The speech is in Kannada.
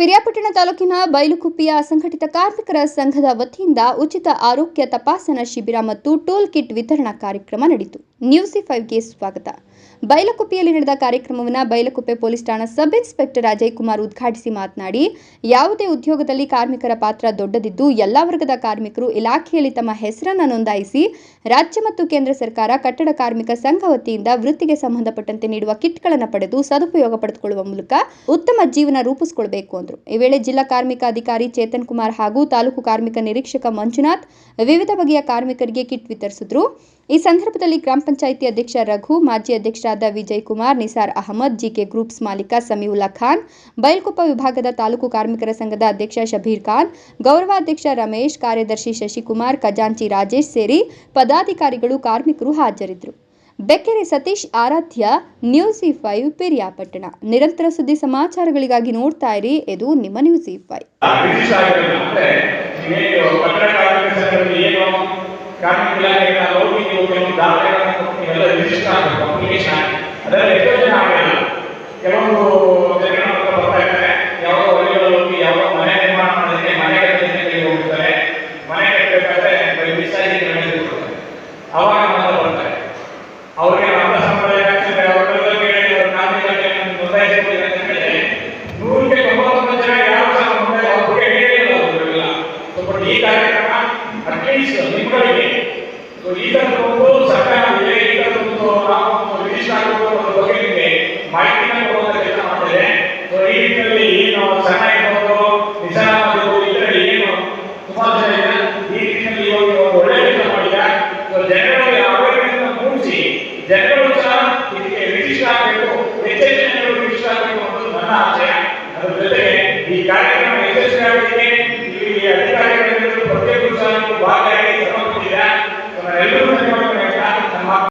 ಪಿರಿಯಾಪಟ್ಟಣ ತಾಲೂಕಿನ ಬೈಲುಕುಪ್ಪಿಯ ಅಸಂಘಟಿತ ಕಾರ್ಮಿಕರ ಸಂಘದ ವತಿಯಿಂದ ಉಚಿತ ಆರೋಗ್ಯ ತಪಾಸಣಾ ಶಿಬಿರ ಮತ್ತು ಟೂಲ್ ಕಿಟ್ ವಿತರಣಾ ಕಾರ್ಯಕ್ರಮ ನಡೆಯಿತು. ನ್ಯೂಸ್ ಫೈವ್ಗೆ ಸ್ವಾಗತ. ಬೈಲಕುಪ್ಪೆಯಲ್ಲಿ ನಡೆದ ಕಾರ್ಯಕ್ರಮವನ್ನು ಬೈಲಕುಪ್ಪೆ ಪೊಲೀಸ್ ಠಾಣಾ ಸಬ್ ಇನ್ಸ್ಪೆಕ್ಟರ್ ಅಜಯ್ ಕುಮಾರ್ ಉದ್ಘಾಟಿಸಿ ಮಾತನಾಡಿ, ಯಾವುದೇ ಉದ್ಯೋಗದಲ್ಲಿ ಕಾರ್ಮಿಕರ ಪಾತ್ರ ದೊಡ್ಡದಿದ್ದು ಎಲ್ಲ ವರ್ಗದ ಕಾರ್ಮಿಕರು ಇಲಾಖೆಯಲ್ಲಿ ತಮ್ಮ ಹೆಸರನ್ನು ನೋಂದಾಯಿಸಿ ರಾಜ್ಯ ಮತ್ತು ಕೇಂದ್ರ ಸರ್ಕಾರ ಕಟ್ಟಡ ಕಾರ್ಮಿಕ ಸಂಘ ವತಿಯಿಂದ ವೃತ್ತಿಗೆ ಸಂಬಂಧಪಟ್ಟಂತೆ ನೀಡುವ ಕಿಟ್ಗಳನ್ನು ಪಡೆದು ಸದುಪಯೋಗ ಪಡೆದುಕೊಳ್ಳುವ ಮೂಲಕ ಉತ್ತಮ ಜೀವನ ರೂಪಿಸಿಕೊಳ್ಬೇಕು ಅಂದರು. ಈ ವೇಳೆ ಜಿಲ್ಲಾ ಕಾರ್ಮಿಕ ಅಧಿಕಾರಿ ಚೇತನ್ ಕುಮಾರ್ ಹಾಗೂ ತಾಲೂಕು ಕಾರ್ಮಿಕ ನಿರೀಕ್ಷಕ ಮಂಜುನಾಥ್ ವಿವಿಧ ಬಗೆಯ ಕಾರ್ಮಿಕರಿಗೆ ಕಿಟ್ ವಿತರಿಸಿದ್ರು. ಈ ಸಂದರ್ಭದಲ್ಲಿ ಗ್ರಾಮ ಪಂಚಾಯಿತಿ ಅಧ್ಯಕ್ಷ ರಘು, ಮಾಜಿ ಅಧ್ಯಕ್ಷರಾದ ವಿಜಯ್ ಕುಮಾರ್, ನಿಸಾರ್ ಅಹಮದ್, ಜಿಕೆ ಗ್ರೂಪ್ಸ್ ಮಾಲೀಕ ಸಮೀವುಲ್ಲಾ ಖಾನ್ ಬೈಲ್ಕೊಪ್ಪ ವಿಭಾಗದ ತಾಲೂಕು ಕಾರ್ಮಿಕರ ಸಂಘದ ಅಧ್ಯಕ್ಷ ಶಬೀರ್ ಖಾನ್ ಗೌರವಾಧ್ಯಕ್ಷ ರಮೇಶ್, ಕಾರ್ಯದರ್ಶಿ ಶಶಿಕುಮಾರ್, ಖಜಾಂಚಿ ರಾಜೇಶ್ ಸೇರಿ ಪದಾಧಿಕಾರಿಗಳು, ಕಾರ್ಮಿಕರು ಹಾಜರಿದ್ದರು. Bekkere Satish, Aradhya, news E five, Piriyapatna. ನಿರಂತರ ಸುದ್ದಿ ಸಮಾಚಾರಗಳಿಗಾಗಿ ನೋಡ್ತಾ ಇರಿ. ಇದು ನಿಮ್ಮ ನ್ಯೂಸ್ ಇ ಫೈವ್ ಬ್ರಿಟಿಷ್ ಆಗಿರೋದು ಅಂದ್ರೆ ಏನು ಕಟ್ಟಡ ಕಾರ್ಮಿಕ ಸಂಘದಲ್ಲಿ ಏನು ಕಾರ್ಮಿಕ ಇಲಾಖೆಗಳ ಲೌಕಿಕ ಉದ್ಯಮ ದಾಖಲೆಗಳನ್ನು ಎಲ್ಲ ರಿಜಿಸ್ಟರ್ ಆಗಬೇಕು ಅಪ್ಲಿಕೇಶನ್ ಆಗಿ ಎಷ್ಟೋ ಜನ ಆಗಿಲ್ಲ ಕೆಲವೊಂದು ಜನ ಹತ್ರ ಬರ್ತಾ ಇರ್ತಾರೆ ಯಾವ ಯಾವ ಮನೆ ನಿರ್ಮಾಣ ಮಾಡಿದ್ರೆ ಮನೆ ಕಟ್ಟಲಿಕ್ಕೆ ಹೋಗ್ತಾರೆ ಮನೆ ಕಟ್ಟಬೇಕಾದ್ರೆ ಬರೀ ಬಿಸಾಗಿ ನಡೆಸಿಕೊಡ್ತಾರೆ ಅವಾಗ ಬರ್ತಾರೆ ಅವ್ರಿಗೆ ನಮ್ಮ ಸಂಪ್ರದಾಯ ಆಗ್ತದೆ ಕೈಯಲ್ಲಿ ಅವ್ರ ಇಲಾಖೆಯನ್ನು ನೋಂದಾಯಿಸಿಕೊಳ್ಳಿ ಅಂತ ಜನ ಯಾರು ಸಹ ಮುಂದೆ ಅವ್ರ ಬಗ್ಗೆ ಹೇಳಿಲ್ಲ ಅವರಿಗೆಲ್ಲ ಈ ಕಾರ್ಯಕ್ರಮ ಅಟ್ಲೀಸ್ಟ್ ನಿಮ್ಮಗಳಿಗೆ ಸೊ ಈ ಥರದೊಂದು ಸರ್ಕಾರ ಇದೆ ನಾವು ಬಗ್ಗೆ ನಿಮಗೆ ಮಾಹಿತಿನ ಈ ನಿಟ್ಟಿನಲ್ಲಿ ಏನು ಸಣ್ಣ ಇರ್ಬೋದು ಇದರಲ್ಲಿ ಏನು ಸುಮಾರು ಈ ಒಳ್ಳೆ ಕೆಲಸ ಮಾಡಿದ ಜನರಲ್ಲಿ ಜನಗಳು ಸಹ ಇದಕ್ಕೆ ಆಗಬೇಕು. ರಿಜಿಸ್ಟರ್ ಆಗಬೇಕು ಅನ್ನೋದು ನನ್ನ ಜೊತೆಗೆ ಈ ಕಾರ್ಯಕ್ರಮ ಯಶಸ್ವಿಯಾಗಲಿಕ್ಕೆ ಇಲ್ಲಿ ಅಧಿಕಾರಿಗಳು